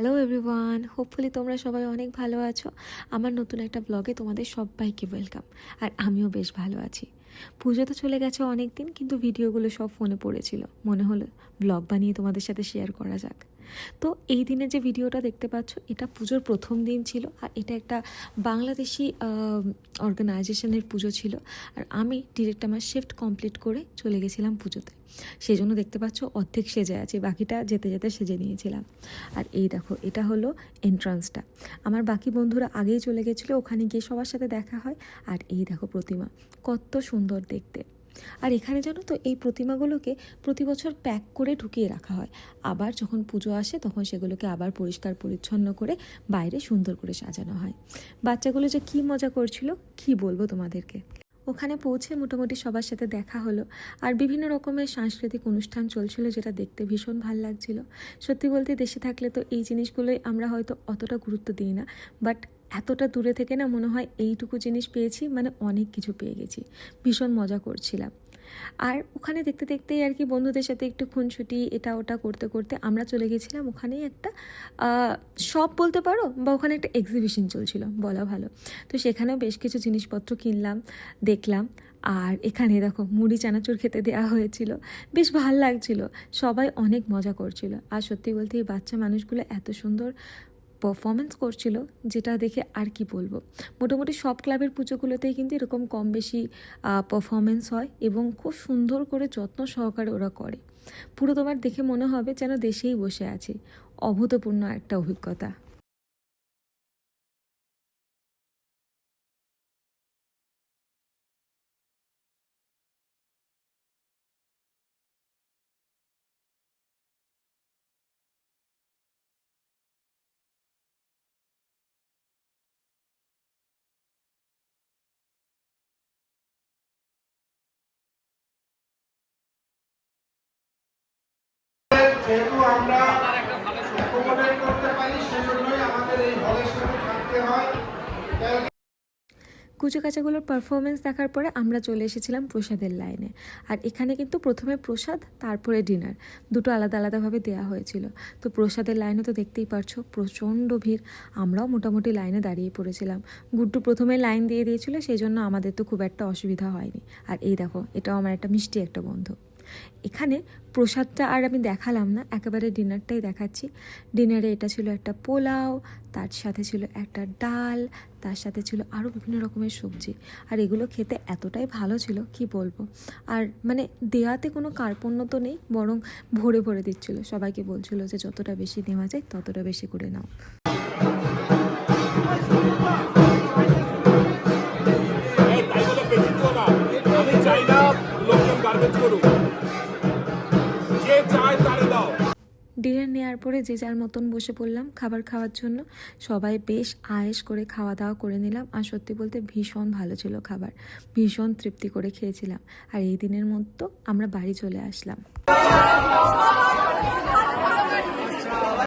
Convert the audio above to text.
Hello everyone hopefully তোমরা সবাই অনেক ভালো আছো। আমার নতুন একটা ব্লগে তোমাদের সবাইকে ওয়েলকাম আর আমিও বেশ ভালো আছি। পুজো তো চলে গেছে অনেক দিন কিন্তু ভিডিওগুলো সব ফোনে পড়েছিল। মনে হলো ব্লগ বানিয়ে তোমাদের সাথে শেয়ার করা যাক। তো এই দিনে যে ভিডিওটা দেখতে পাচ্ছ, এটা পুজোর প্রথম দিন ছিল আর এটা একটা বাংলাদেশি অর্গানাইজেশনের পুজো ছিল। আর আমি ডিরেক্ট আমার শিফট কমপ্লিট করে চলে গেছিলাম পুজোতে। সেই জন্য দেখতে পাচ্ছ অর্ধেক সেজে আছে, বাকিটা যেতে যেতে সেজে নিয়েছিলাম। আর এই দেখো, এটা হলো এন্ট্রান্সটা আমার বাকি বন্ধুরা আগেই চলে গেছিল, ওখানে গিয়ে সবার সাথে দেখা হয়। আর এই দেখো প্রতিমা, কত সুন্দর দেখতে। আর এখানে জানো তো, এই প্রতিমাগুলোকে প্রতি বছর প্যাক করে ঢুকিয়ে রাখা হয়। আবার যখন পুজো আসে, তখন সেগুলোকে আবার পরিষ্কার পরিচ্ছন্ন করে বাইরে সুন্দর করে সাজানো হয়। বাচ্চাগুলো যে কী মজা করছিল, কী বলব তোমাদেরকে? ওখানে পৌঁছে মোটামুটি সবার সাথে দেখা হলো। আর বিভিন্ন রকমের সাংস্কৃতিক অনুষ্ঠান চলছিল যেটা দেখতে ভীষণ ভালো লাগছিল। সত্যি বলতে দেশে থাকলে তো এই জিনিসগুলোই আমরা হয়তো অতটা গুরুত্ব দিই না। বাট এতটা দূরে থেকে না মনে হয় এইটুকু জিনিস পেয়েছি মানে অনেক কিছু পেয়ে গেছি। ভীষণ মজা করছিলাম। আর ওখানে দেখতে দেখতেই আর কি বন্ধুদের সাথে একটু খুনছুটি এটা ওটা করতে করতে আমরা চলে গেছিলাম ওখানেই একটা শপ বলতে পারো বা ওখানে একটা এক্সিবিশন চলছিল, বলা ভালো। তো সেখানেও বেশ কিছু জিনিসপত্র কিনলাম, দেখলাম। আর এখানে দেখো মুড়ি চানাচুর খেতে দেওয়া হয়েছিল, বেশ ভালো লাগছিল। সবাই অনেক মজা করছিল। আর সত্যি বলতে এই বাচ্চা মানুষগুলো এত সুন্দর পারফরমেন্স করছিল, যেটা দেখে আর কি বলব? মোটামুটি সব ক্লাবের পুজোগুলোতেই কিন্তু এরকম কম বেশি পারফরমেন্স হয় এবং খুব সুন্দর করে যত্ন সহকারে ওরা করে। পুরো তোমার দেখে মনে হবে যেন দেশেই বসে আছে। অভূতপূর্ণ একটা অভিজ্ঞতা। যেহেতু আমরা অ্যাকোমোডেট করতে পারি, সেজন্যই আমাদের এই হলের সাথে থাকতে হয়। কুচো কাচাগুলোর পারফরমেন্স দেখার পরে আমরা চলে এসেছিলাম প্রসাদের লাইনে আর এখানে কিন্তু প্রথমে প্রসাদ, তারপরে ডিনার দুটো আলাদা আলাদাভাবে দেওয়া হয়েছিল। তো প্রসাদের লাইনে তো দেখতেই পারছ, প্রচণ্ড ভিড়। আমরাও মোটামুটি লাইনে দাঁড়িয়ে পড়েছিলাম। গুড্ডু প্রথমে লাইন দিয়ে দিয়েছিল সেই জন্য আমাদের তো খুব একটা অসুবিধা হয়নি। আর এই দেখো, এটাও আমার একটা মিষ্টি একটা বন্ধু। এখানে প্রসাদটা আর আমি দেখালাম না, একেবারে ডিনারটাই দেখাচ্ছি। ডিনারে এটা ছিল একটা পোলাও, তার সাথে ছিল একটা ডাল, তার সাথে ছিল আরও বিভিন্ন রকমের সবজি। আর এগুলো খেতে এতটাই ভালো ছিল, কি বলব? আর মানে দেওয়াতে কোনো কার্পণ্য তো নেই, বরং ভরে ভরে দিচ্ছিল। সবাইকে বলছিল যে যতটা বেশি নেওয়া যায় ততটা বেশি করে নাও। ডিনার নেওয়ার পরে যে যার মতন বসে পড়লাম খাবার খাওয়ার জন্য। সবাই বেশ আয়েস করে খাওয়া দাওয়া করে নিলাম। আর সত্যি বলতে ভীষণ ভালো ছিল খাবার। ভীষণ তৃপ্তি করে খেয়েছিলাম। আর এই দিনের মতো আমরা বাড়ি চলে আসলাম।